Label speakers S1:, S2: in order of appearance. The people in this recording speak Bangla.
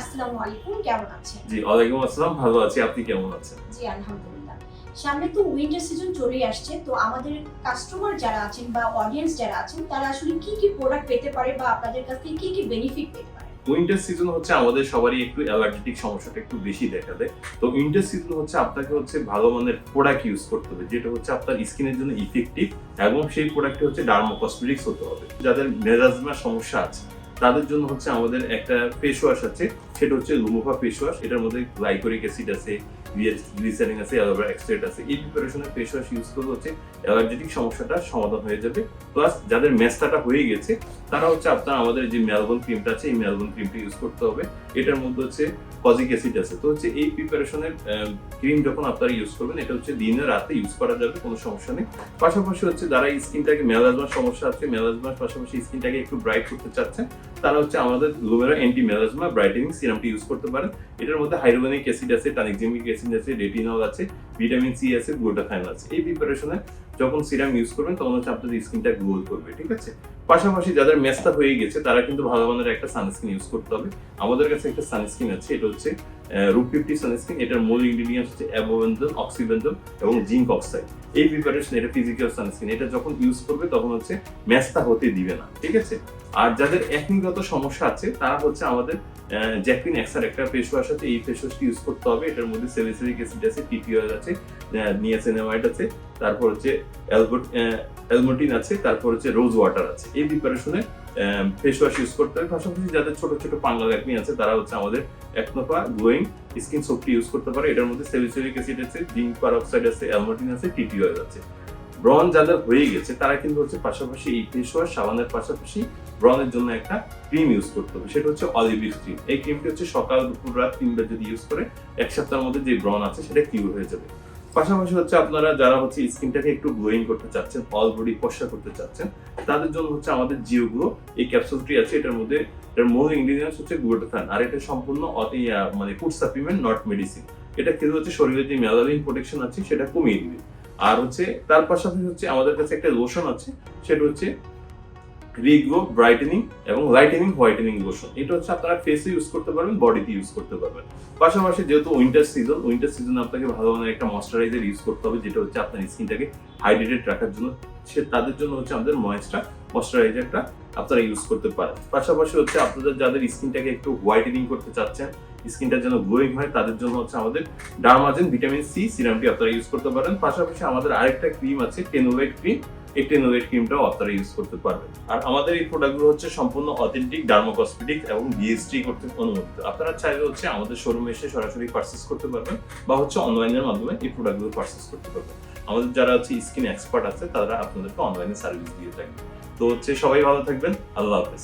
S1: আসসালামু আলাইকুম কেমন আছেন?
S2: জি ওয়ালাইকুম আসসালাম ভালো আছি আপনি কেমন আছেন?
S1: জি আলহামদুলিল্লাহ। সামনে তো উইন্টার সিজন আসছে তো আমাদের কাস্টমার যারা আছেন বা অডিয়েন্স যারা আছেন তারা আসলে কি কি প্রোডাক্ট পেতে পারে বা আপনাদের কাছ থেকে কি কি বেনিফিট পেতে পারে?
S2: উইন্টার সিজন হচ্ছে আমাদের সবারই একটু অ্যালার্জেটিক সমস্যাটা একটু বেশি দেখা দেয়। তো উইন্টার সিজন হচ্ছে আপনাকে হচ্ছে ভালো মানের প্রোডাক্ট ইউজ করতে হবে যেটা হচ্ছে আপনার স্কিনের জন্য ইফেক্টিভ এবং সেই প্রোডাক্টটি হচ্ছে ডার্মো কসমেটিক্স হতে হবে। যাদের মেরাজমার সমস্যা আছে তাদের জন্য হচ্ছে আমাদের একটা ফেস ওয়াশ আছে সেটা হচ্ছে লুমোফা ফেস ওয়াশ এটার মধ্যে গ্লাইকোরিক অ্যাসিড আছে গ্লিসারিন আছে অ্যালোভেরা এক্সট্রেট আছে। এই ফেস ওয়াশ ইউজ করলে হচ্ছে অ্যালার্জেটিক সমস্যাটা সমাধান হয়ে যাবে। প্লাস যাদের হয়ে গেছে, তারা হচ্ছে আপনার আমাদের যে ম্যালবন ক্রিমটা আছে, এই ম্যালবন ক্রিমটা ইউজ করতে হবে। এটার মধ্যে হচ্ছে কজিক অ্যাসিড আছে। তো হচ্ছে এই প্রিপারেশনের ক্রিম যখন আপনারা ইউজ করবেন, এটা হচ্ছে দিনে রাতে ইউজ করা যাবে, কোনো সমস্যা নেই। পাশাপাশি হচ্ছে যারা স্কিনটাকে মেলাজমার সমস্যা আছে মেলাজমার পাশাপাশি স্কিনটাকে একটু ব্রাইট করতে চাচ্ছেন, তারা হচ্ছে আমাদের লুমেরা অ্যান্টি মেলাজমা ব্রাইটেনিং সিরামটি ইউজ করতে পারেন। এটার মধ্যে হাইড্রোনিক অ্যাসিড আছে অ্যাসিড আছে রেটিনল আছে ভিটামিন সি আছে গ্লুটাথাইন আছে। এই প্রিপারেশনে যখন সিরাম ইউজ করবেন, তখন হচ্ছে আপনাদের স্কিনটা গ্লো করবে, ঠিক আছে? পাশাপাশি যাদের মেস্তা হয়ে গেছে, তারা কিন্তু ভালো মানের একটা সানস্ক্রিন ইউজ করতে হবে। আমাদের কাছে একটা সানস্ক্রিন আছে, এটা হচ্ছে রুপ ফিফটি সানস্ক্রিন এটার মূল ইনগ্রিডিয়েন্টস হচ্ছে অ্যাবোভেনজল অক্সিভেনজল এবং জিঙ্ক অক্সাইড। এই প্রিপারেশন এটা ফিজিক্যাল সানস্ক্রিন এটা যখন ইউজ করবে তখন হচ্ছে হতে দিবে না, ঠিক আছে? আর যাদের একনিগত সমস্যা আছে, তারা হচ্ছে আমাদের জ্যাকলিন এক্সার একটা ফেস ওয়াশ আছে, এই ফেস ওয়াশটি ইউজ করতে হবে। এটার মধ্যে সেলিসিলিক অ্যাসিড আছে টিপি অয়েল আছে নিয়াসিনামাইড আছে, তারপর হচ্ছে অ্যালবোট অ্যালমোটিন আছে, তারপর হচ্ছে রোজ ওয়াটার আছে। এই প্রিপারেশনে ফেস ওয়াশ ইউজ করতে হবে। পাশাপাশি যাদের ছোট ছোট পাঙ্গাল একনি আছে, তারা হচ্ছে আমাদের একনফা গ্লোয়িং স্কিন সোপটি ইউজ করতে পারে। এটার মধ্যে সেলিসিলিক অ্যাসিড আছে জিঙ্ক পারঅক্সাইড আছে অ্যালমোটিন আছে টিপি অয়েল আছে। ব্রন যাদের হয়ে গেছে, তারা কিন্তু হচ্ছে পাশাপাশি এই ফেস ওয়াশ সাবানের পাশাপাশি ব্রনের জন্য একটা ক্রিম ইউজ করতে হবে। সেটা হচ্ছে অলিভিভ ক্রিম এই ক্রিমটি হচ্ছে সকাল, দুপুর, রাত তিনবার যদি ইউজ করে, এক সপ্তাহের মধ্যে যে ব্রন আছে, সেটা কিউর হয়ে যাবে। পাশাপাশি হচ্ছে আপনারা যারা হচ্ছে স্কিনটাকে একটু গ্লোয়িং করতে চাচ্ছেন অল বডি ফর্সা করতে চাচ্ছেন, তাদের জন্য হচ্ছে আমাদের জিও গ্লো এই ক্যাপসুলটি আছে। এটার মধ্যে এটার মূল ইনগ্রিডিয়েন্টস হচ্ছে গ্লুটাথান আর এটা সম্পূর্ণ মানে ফুড সাপ্লিমেন্ট নট মেডিসিন এটা খেলে হচ্ছে শরীরে যে মেলালিন প্রোটেকশন আছে, সেটা কমিয়ে দিবে। আর হচ্ছে তার পাশাপাশি হচ্ছে আমাদের কাছে একটা লোশন আছে, সেটা হচ্ছে রিগ্লো ব্রাইটেনিং এবং লাইটেনিং হোয়াইটেনিং লোশন এটা হচ্ছে আপনারা ফেসে ইউজ করতে পারবেন বডিতে ইউজ করতে পারবেন। পাশাপাশি যেহেতু উইন্টার সিজন উইন্টার সিজনে আপনাকে ভালো মানের একটা ময়শ্চারাইজার ইউজ করতে হবে, যেটা হচ্ছে আপনার স্কিনটাকে হাইড্রেটেড রাখার জন্য। সে তাদের জন্য হচ্ছে আমাদের ময়েস্টার ময়শ্চারাইজারটা আপনারা ইউজ করতে পারেন। পাশাপাশি হচ্ছে আপনাদের যাদের স্কিনটাকে একটু হোয়াইটেনিং করতে চাচ্ছেন স্কিনটা যেন গ্লোয়িং হয়, তাদের জন্য হচ্ছে আমাদের ডার্মাজেন ভিটামিন সি সিরামটি আপনারা ইউজ করতে পারেন। পাশাপাশি আমাদের আরেকটা ক্রিম আছে টেনোভেট ক্রিম এই টেনোলেট ক্রিমটাও আপনারা ইউজ করতে পারবেন আর আমাদের এই প্রোডাক্টগুলো হচ্ছে সম্পূর্ণ অথেন্টিক ডার্মোকসমেটিক এবং বিএসটি করতে অনুমোদিত। আপনারা চাইলে হচ্ছে আমাদের শোরুমে এসে সরাসরি পার্চেস করতে পারবেন বা হচ্ছে অনলাইনের মাধ্যমে এই প্রোডাক্টগুলো পার্চেস করতে পারবেন। আমাদের যারা হচ্ছে স্কিন এক্সপার্ট আছে, তারা আপনাদেরকে অনলাইনে সার্ভিস দিয়ে থাকবে। তো হচ্ছে সবাই ভালো থাকবেন। আল্লাহ হাফেজ।